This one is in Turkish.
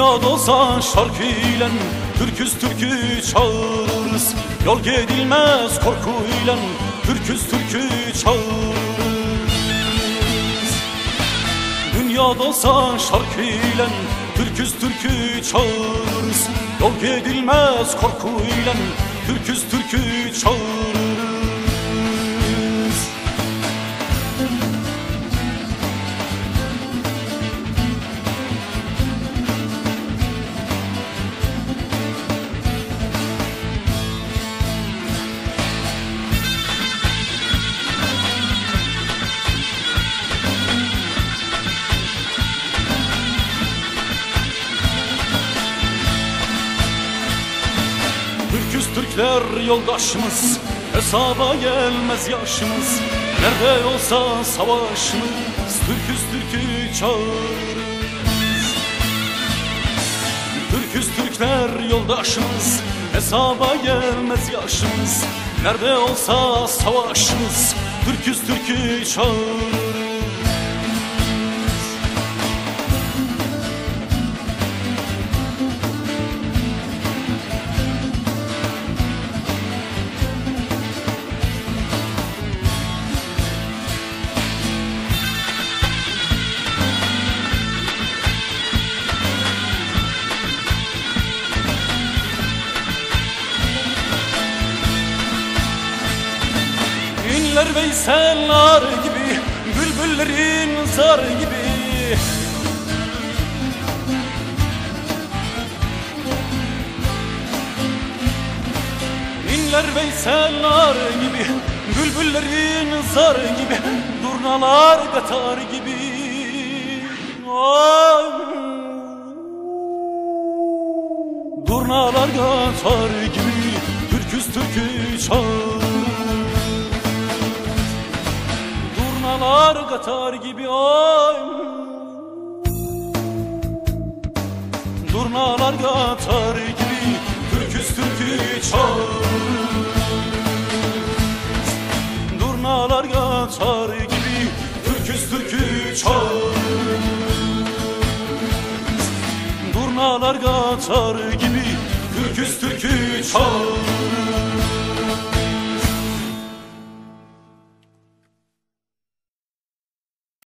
Dünyada olsa şarkıyla Türküz türkü çağırırız. Yol gidilmez korkuyla Türküz türkü çağırırız. Dünyada olsa şarkıyla Türküz türkü çağırırız. Yol gidilmez korkuyla Türküz türkü çağırırız Türkler yoldaşımız Hesaba gelmez yaşımız. Nerede olsa savaşımız Türküz Türk'ü çağırırız. Türküz Türkler yoldaşımız Hesaba gelmez yaşımız. Nerede olsa savaşımız Türküz Türk'ü çağırırız İnler Veysel'lar gibi Bülbüllerin zar gibi İnler Veysel'lar gibi Bülbüllerin zar gibi Durnalar katar gibi Ay. Durnalar katar gibi Türküz türkü çağır Durnalar katar gibi ay. Durnalar katar gibi Türküz türkü çağır Durnalar katar gibi Türküz türkü çağır Durnalar katar gibi Türküz türkü çağır